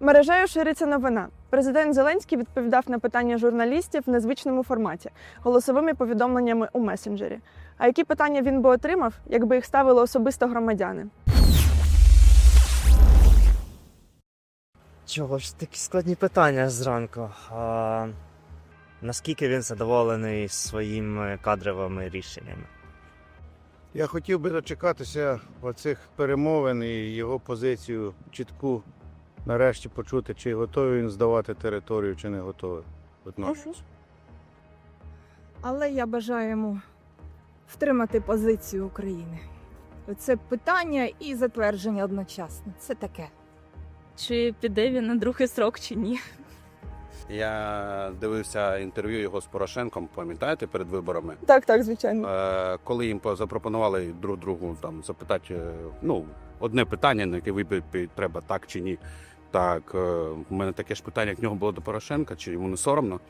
Мережею шириться новина. Президент Зеленський відповідав на питання журналістів в незвичному форматі голосовими повідомленнями у месенджері. А які питання він би отримав, якби їх ставили особисто громадяни? Чого ж такі складні питання зранку? А, наскільки він задоволений своїми кадровими рішеннями? Я хотів би дочекатися оцих перемовин і його позицію чітку нарешті почути, чи готовий він здавати територію, чи не готовий. Одночас. Але я бажаю йому втримати позицію України. Це питання і затвердження одночасно. Це таке. Чи піде він на другий срок, чи ні. Я дивився інтерв'ю його з Порошенком, пам'ятаєте, перед виборами, Так, так, звичайно. е, коли їм по- запропонували друг другу там запитати, е, ну, одне питання, на яке відповідь треба так чи ні. Так, е, в мене таке ж питання, як в нього було до Порошенка, чи йому не соромно?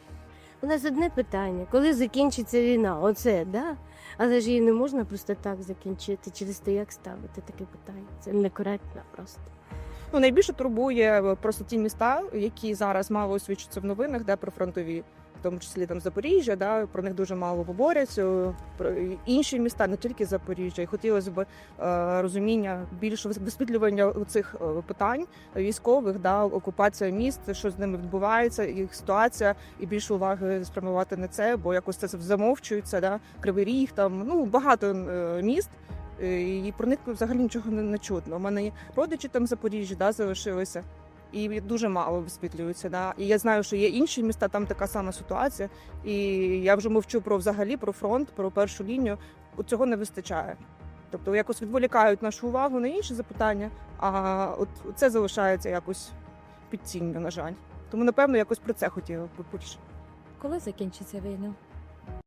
У нас одне питання: коли закінчиться війна? Оце, да? Але ж її не можна просто так закінчити. Через те, як ставити таке питання. Це некоректно просто. Ну, найбільше турбує е, просто ті міста, які зараз мало освічуються в новинах, де прифронтові, в тому числі там Запоріжжя, да, про них дуже мало говорять. е, Про інші міста, не тільки Запоріжжя. І хотілося б е, розуміння більше висвітлювання цих е, питань військових, да, окупація міст, що з ними відбувається, їх ситуація, і більше уваги спрямувати на це, бо якось це замовчується. Да, Кривий Ріг, там ну багато е, міст. І про них взагалі нічого не, чутно. У мене родичі там в Запоріжжі да, залишилися, і дуже мало висвітлюється. Да. І я знаю, що є інші міста, там така сама ситуація. І я вже мовчу про взагалі про фронт, про першу лінію. Цього не вистачає. Тобто якось відволікають нашу увагу на інші запитання, а от це залишається якось під тінню, на жаль. Тому напевно якось про це хотіла б більше. Коли закінчиться війна?